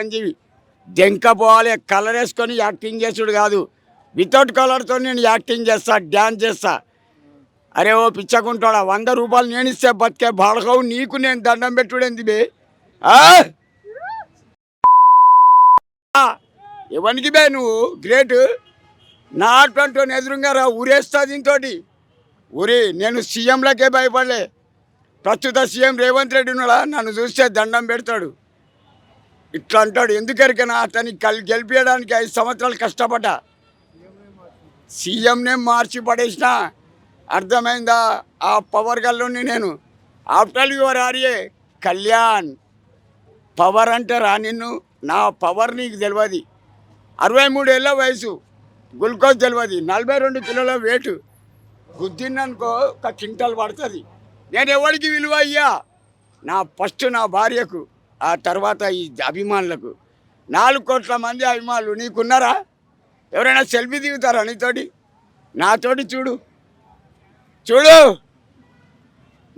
చిరంజీవి. దెంక పోవాలి కలర్ వేసుకొని యాక్టింగ్ చేసుడు కాదు. వితౌట్ కలర్తో నేను యాక్టింగ్ చేస్తా డ్యాన్స్ చేస్తా. అరే ఓ పిచ్చకుంటాడా వంద రూపాయలు నేను ఇస్తే బతికే బాడకవు నీకు నేను దండం పెట్టుడేంది బే? ఆ? బే నువ్వు? గ్రేట్. నా అటువంటి ఎదురుగా రా ఊరేస్తా దీంతో ఊరి నేను సీఎంలకే భయపడలే. ప్రస్తుత సీఎం రేవంత్ రెడ్డి ఉన్నాడా? నన్ను చూస్తే దండం పెడతాడు. ఇట్లా అంటాడు ఎందుకరికైనా? అతని కల్ గెలిపించడానికి ఐదు సంవత్సరాలు కష్టపడ్డా. సీఎంనే మార్చి పడేసిన. అర్థమైందా? ఆ పవర్ గల్లోని నేను. ఆఫ్టర్ యువర్ ఆర్యే కళ్యాణ్ పవర్ అంటే రా నిన్ను. నా పవర్ నీకు తెలియదు అరవై మూడేళ్ళ వయసు. గ్లూకోజ్ తెలియదు నలభై రెండు కిలోల వెయిట్ గుద్దిందనుకో ఒక క్వింటల్ పడుతుంది. నేను ఎవరికి విలువ అయ్యా నా ఫస్ట్ నా భార్యకు. ఆ తర్వాత ఈ అభిమానులకు నాలుగు కోట్ల మంది అభిమానులు నీకున్నారా? ఎవరైనా సెల్ఫీ దిగుతారా నీతోటి? నాతోటి చూడు. చూడు.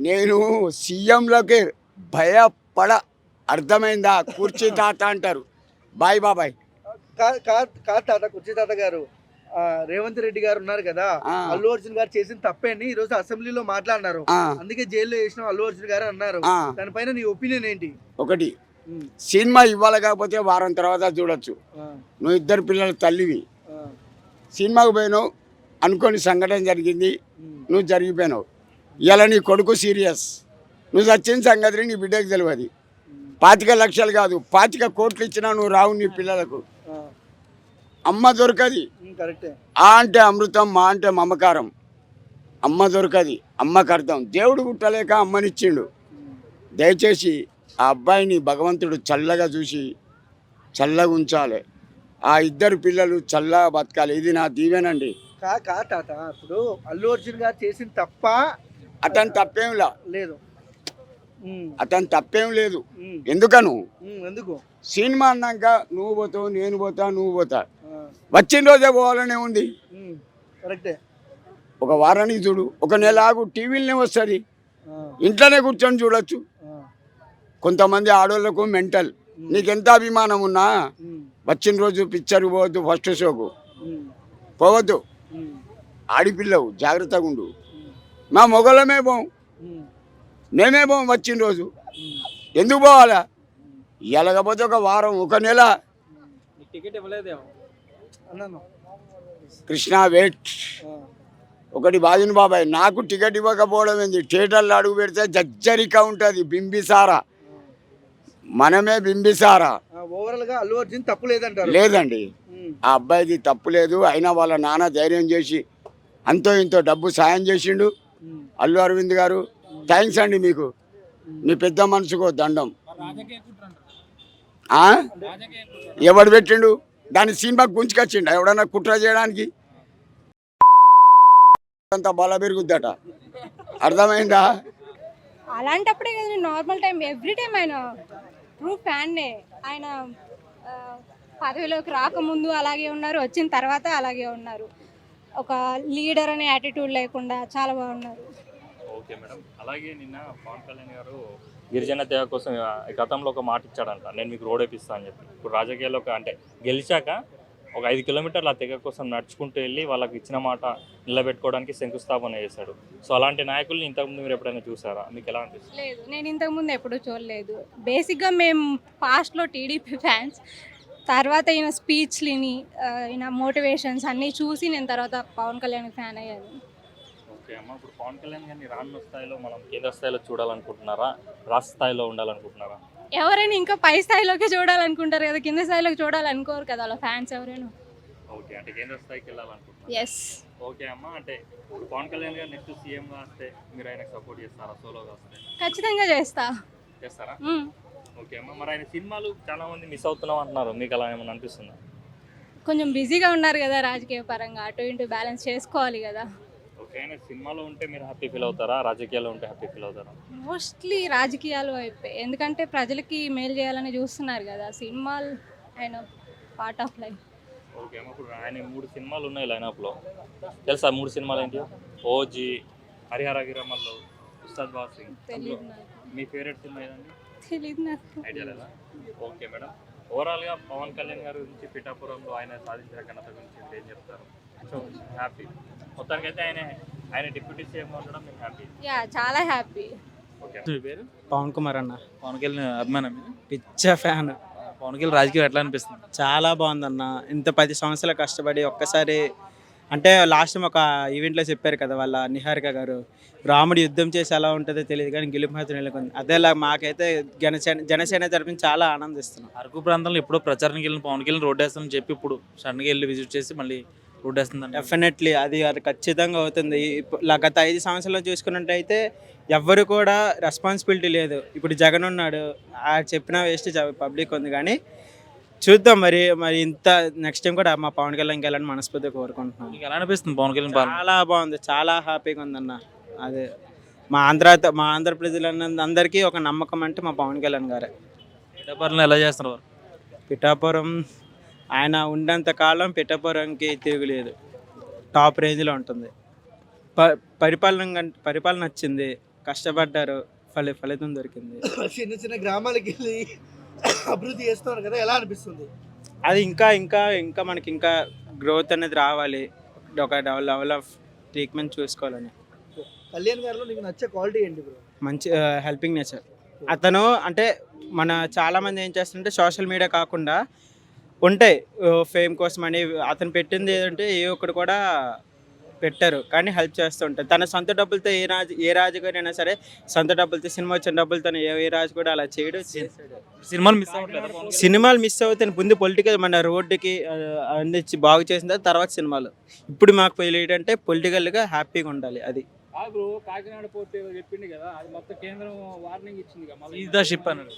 నేను సీఎంలోకి భయపడ అర్థమైందా? కుర్చీ తాత అంటారు. బాయ్ బాబాయ్. కా- తాత కుర్చీ తాత గారు. రేవంత్ రెడ్డి గారు ఉన్నారు కదా. అల్లు అర్జున్ గారు చేసిన తప్పేని ఈ రోజు అసెంబ్లీలో మాట్లాడినారు. అందుకే జైల్లో వేసిన అల్లు అర్జున్ గారు అన్నారు. దానిపైన నీ ఒపీనియన్ ఏంటి? ఒకటి సినిమా ఇవ్వాలి కాకపోతే వారం తర్వాత చూడొచ్చు. నువ్వు ఇద్దరు పిల్లల తల్లివి. సినిమాకు పోయినావు అనుకోని సంఘటన జరిగింది నువ్వు జరిగిపోయినావు. ఇలా నీ కొడుకు సీరియస్. నువ్వు చచ్చిన సంగతి నీ బిడ్డకు తెలియదు పాతిక లక్షలు కాదు పాతిక కోట్లు ఇచ్చినా నువ్వు రావు నీ పిల్లలకు. అమ్మ దొరకది. ఆ అంటే అమృతం మా అంటే మమకారం. అమ్మ దొరకది అమ్మకు అర్థం. దేవుడు పుట్టలేక అమ్మనిచ్చిండు. దయచేసి ఆ అబ్బాయిని భగవంతుడు చల్లగా చూసి చల్లగా ఉంచాలి. ఆ ఇద్దరు పిల్లలు చల్లగా బతకాలి. ఇది నా దీవెనండి. కా కా తాత ఇప్పుడు అల్లు అర్జున్ గారు చేసిన తప్ప అతను తప్పేంలా లేదు. అతను తప్పేం లేదు. ఎందుకను? ఎందుకు? సినిమా అన్నాక నువ్వు పోతావు నేను పోతా నువ్వు పోతా. వచ్చిన రోజే పోవాలనే ఉంది. కరెక్టే. ఒక వారానికి చూడు ఒక నెల ఆగు టీవీలనే వస్తుంది. ఇంట్లోనే కూర్చొని చూడొచ్చు. కొంతమంది ఆడోళ్ళకు మెంటల్. నీకెంత అభిమానం ఉన్నా వచ్చిన రోజు పిక్చర్ పోవద్దు ఫస్ట్ షోకు పోవద్దు. ఆడిపిల్లవు జాగ్రత్తగా ఉండు. మా మొగలమే పోం. మేమే. పోం వచ్చిన రోజు. ఎందుకు పోవాలా? ఎలాగపోతే ఒక వారం ఒక నెల. టికెట్ ఇవ్వలేదేమో. కృష్ణ వెయిట్. ఒకటి బాజిన్ బాబాయ్ నాకు టికెట్ ఇవ్వకపోవడం ఏంది? థియేటర్లో అడుగు పెడితే జజ్జరిక ఉంటుంది బింబిసారా. మనమే బింబిసారా. ఓవరాల్గా అల్లు అర్జున్ తప్పు లేదంటారు. లేదండి. ఆ అబ్బాయిది తప్పు లేదు. అయినా వాళ్ళ నాన్న ధైర్యం చేసి అంతో ఇంతో డబ్బు సాయం చేసిండు అల్లు అరవింద్ గారు. థ్యాంక్స్ అండి మీకు. మీ పెద్ద మనసుకో దండం. ఆ? ఎవడు పెట్టిండు? దాని సినిమాకి గుంచుకొచ్చిండు ఎవడన్నా కుట్ర చేయడానికి? అంత బల పెరుగుద్దట. అర్థమైందా? అలాంటప్పుడే కదా నార్మల్ టైం ఎవ్రీ టైం ఆయన ట్రూ ఫ్యాన్నే. ఆయన పదవిలోకి రాకముందు అలాగే ఉన్నారు వచ్చిన తర్వాత అలాగే ఉన్నారు. ఒక లీడర్ అనే యాటిట్యూడ్ లేకుండా చాలా బాగున్నారు. Okay madam. అలాగే నిన్న పవన్ కళ్యాణ్ గారు గిరిజన తెగ కోసం గతంలో ఒక మాట ఇచ్చాడంట. నేను మీకు రోడ్ వేపిస్తా అని చెప్పి. ఇప్పుడు రాజకీయాల్లో అంటే గెలిచాక ఒక ఐదు కిలోమీటర్లు ఆ తెగ కోసం నడుచుకుంటూ వెళ్ళి వాళ్ళకి ఇచ్చిన మాట నిలబెట్టుకోవడానికి శంకుస్థాపన చేశాడు. సో అలాంటి నాయకుల్ని ఇంతకుముందు మీరు ఎప్పుడైనా చూసారా? మీకు ఎలా అనిపిస్తుంది? లేదు నేను ఇంతకుముందు ఎప్పుడూ చూడలేదు. బేసిక్గా మేము పాస్ట్లో టీడీపీ ఫ్యాన్స్ తర్వాత ఈయన స్పీచ్లని ఈయన మోటివేషన్స్ అన్నీ చూసి నేను తర్వాత పవన్ కళ్యాణ్ ఫ్యాన్ అయ్యాను. ఓకే అమ్మ. ఇప్పుడు పవన్ కళ్యాణ్ గారిని రానున్న స్థాయిలో మనం కేంద్ర స్థాయిలో చూడాలనుకుంటున్నారా? రాష్ట్ర స్థాయిలో ఉండాలనుకుంటున్నారా? ఎవరైనా ఇంకా పై స్థాయిలోకి చూడాలనుకుంటారు కదా కింద స్థాయిలోకి చూడాలనుకోరు కదా వాళ్ళ ఫ్యాన్స్ ఎవరైనా. ఓకే అంటే కేంద్ర స్థాయికి వెళ్ళాలనుకుంటున్నారా? ఎస్ ఓకే అమ్మ అంటే ఇప్పుడు పవన్ కళ్యాణ్ గారు నెక్స్ట్ సీఎంగా వస్తే మీరు ఆయనకు సపోర్ట్ చేస్తారా? సోలోగా వస్తే? ఖచ్చితంగా చేస్తా. చేస్తారా. ఓకే అమ్మ. మరి ఆయన సినిమాలు చాలా మంది మిస్ అవుతున్నాం అంటున్నారు. మీకు అలా ఏమైనా అనిపిస్తుందా? కొంచెం బిజీగా ఉన్నారు కదా రాజకీయ పరంగా. అటు ఇటు బ్యాలెన్స్ చేసుకోవాలి కదా. ఓకే ఆయన సినిమాలో ఉంటే మీరు హ్యాపీ ఫీల్ అవుతారా? రాజకీయాల్లో ఉంటే హ్యాపీ ఫీల్ అవుతారా? మోస్ట్లీ రాజకీయాలు అయిపోయి. ఎందుకంటే ప్రజలకి మేలు చేయాలని చూస్తున్నారు కదా సినిమాలు ఆయన పార్ట్ ఆఫ్ లైఫ్ ఓకే ఇప్పుడు ఆయన మూడు సినిమాలు ఉన్నాయి లైనప్లో తెలుసా మూడు సినిమాలు ఏంటి? ఓజీ హరిహర గిరమల్లు ఉస్తాద్ బాబ్ సింగ్. తెలియదు నాకు. మీ ఫేవరెట్ సినిమా ఏదండి? తెలియదు నాకు. ఐడియా లేదా? ఓకే మేడం ఓవరాల్గా పవన్ కళ్యాణ్ గారి గురించి పిఠాపురంలో ఆయన సాధించిన ఘనత గురించి ఏం చెప్తారు? సో హ్యాపీ ఆయన ఆయన డిప్యూటీ సీఎం ఉండడం మీకు హ్యాపీ యా చాలా హ్యాపీ ఓకే మీ పేరు? పవన్ కుమార్ అన్న. పవన్ కళ్యాణ్ అభిమానం? పిచ్చ ఫ్యాన్. పవన్ కళ్యాణ్ రాజకీయం ఎట్లా అనిపిస్తుంది? చాలా బాగుందన్న. ఇంత పది సంవత్సరాలు కష్టపడి ఒక్కసారి అంటే లాస్ట్ టైం ఒక ఈవెంట్లో చెప్పారు కదా వాళ్ళ నిహారిక గారు రాముడు యుద్ధం చేసి ఎలా ఉంటుందో తెలియదు కానీ గెలుపు మాత్రం నెలకొంది. అదేలా మాకైతే జనసేన జనసేన తరపున చాలా ఆనందిస్తున్నాం. అరకు ప్రాంతంలో ఎప్పుడో ప్రచారానికి వెళ్ళిన పవన్ కళ్యాణ్ రోడ్ వేస్తామని చెప్పి ఇప్పుడు సడన్గా వెళ్ళి విజిట్ చేసి మళ్ళీ వేస్తుందండి డెఫినెట్లీ అది అది ఖచ్చితంగా అవుతుంది. గత ఐదు సంవత్సరాలు చూసుకున్నట్టయితే ఎవ్వరు కూడా రెస్పాన్సిబిలిటీ లేదు. ఇప్పుడు జగన్ ఉన్నాడు ఆ చెప్పిన వేస్ట్ పబ్లిక్ ఉంది కానీ చూద్దాం మరి మరి ఇంత నెక్స్ట్ టైం కూడా మా పవన్ కళ్యాణ్కి వెళ్ళాలని మనస్ఫూర్తిగా కోరుకుంటున్నాను ఎలా అనిపిస్తుంది పవన్ కళ్యాణ్ చాలా బాగుంది చాలా హ్యాపీగా ఉందన్న. అదే మా ఆంధ్ర మా ఆంధ్ర ప్రజలందరికీ ఒక నమ్మకం అంటే మా పవన్ కళ్యాణ్ గారే. పిఠాపురంలో ఎలా చేస్తున్నారు? పిఠాపురం ఆయన ఉన్నంత కాలం పిఠాపురంకి తిరుగులేదు. టాప్ రేంజ్లో ఉంటుంది. ప పరిపాలన పరిపాలన వచ్చింది. కష్టపడ్డారు. ఫలి ఫలితం దొరికింది. చిన్న చిన్న గ్రామాలకు వెళ్ళి అభివృద్ధి చేస్తున్నారు కదా ఎలా అనిపిస్తుంది? అది ఇంకా ఇంకా ఇంకా మనకి ఇంకా గ్రోత్ అనేది రావాలి. ఒక లెవెల్ ఆఫ్ ట్రీట్మెంట్ చూసుకోవాలని. కళ్యాణ్ గారిలో నీకు నచ్చే క్వాలిటీ ఏంటి బ్రో మంచి హెల్పింగ్ నేచర్ అతను అంటే మన చాలామంది ఏం చేస్తుంటే సోషల్ మీడియా కాకుండా ఉంటాయి. ఫేమ్ కోసం అని అతను పెట్టింది ఏదంటే ఏ ఒక్కడు కూడా పెట్టారు. కానీ హెల్ప్ చేస్తూ ఉంటారు. తన సొంత డబ్బులతో ఏ రాజు ఏ రాజుగారి అయినా సరే సొంత డబ్బులతో సినిమా వచ్చిన డబ్బులతో ఏ ఏ రాజు కూడా అలా చేయడు. సినిమాలు మిస్ అవ్వట్లేదు కళ్యాణ్? సినిమాలు మిస్ అవుతాయి. ముందు పొలిటికల్ మన రోడ్డుకి అందించి బాగు చేసిన తర్వాత తర్వాత సినిమాలు. ఇప్పుడు మాకు ఏంటంటే పొలిటికల్గా హ్యాపీగా ఉండాలి అది. బ్రో కాకినాడ పోర్ట్ ఏదో చెప్పింది కదా అది మొత్తం కేంద్రం వార్నింగ్ ఇచ్చింది మళ్ళీ. ద షిప్ అన్నాడు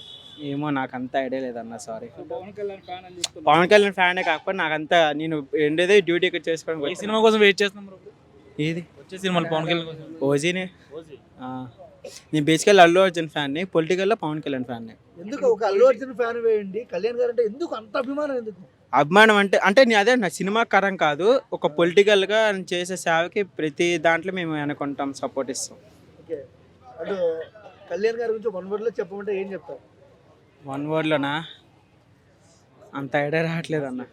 ఏమో నాకు అంత ఐడియా లేదన్న సారీ పవన్ కళ్యాణ్ ఫ్యాన్ అని చెప్తున్నా పవన్ కళ్యాణ్ ఫ్యానే కాకపోతే నాకు అంత నేను ఎండేదే డ్యూటీ ఇక్కడ చేసుకోవడం ఈ. సినిమా కోసం వెయిట్ చేస్తున్నాం bro. ఏది? వచ్చే సినిమాలు పవన్ కళ్యాణ్ కోసం. ఓజీనే? ఓజీ. ఆ. నేను బేసికల్ అల్లు అర్జున్ ఫ్యాన్ని పొలిటికల్లో పవన్ కళ్యాణ్ ఫ్యాన్ని. ఎందుకు ఒక అల్లు అర్జున్ ఫ్యాన్ వేయండి? కళ్యాణ్ గారు అంటే ఎందుకు అంత అభిమానం ఎందుకు? అభిమానం అంటే అంటే నేను అదే నా సినిమా కరం కాదు. ఒక పొలిటికల్గా చేసే సేవకి ప్రతి దాంట్లో మేము అనుకుంటాం సపోర్ట్ ఇస్తాం. ఓకే. అటు కళ్యాణ్ గారి గురించి వన్ వర్డ్లో చెప్పమంటే ఏం చెప్తారు వన్ వర్డ్లోనా? అంత ఐడియా రావట్లేదు అన్న.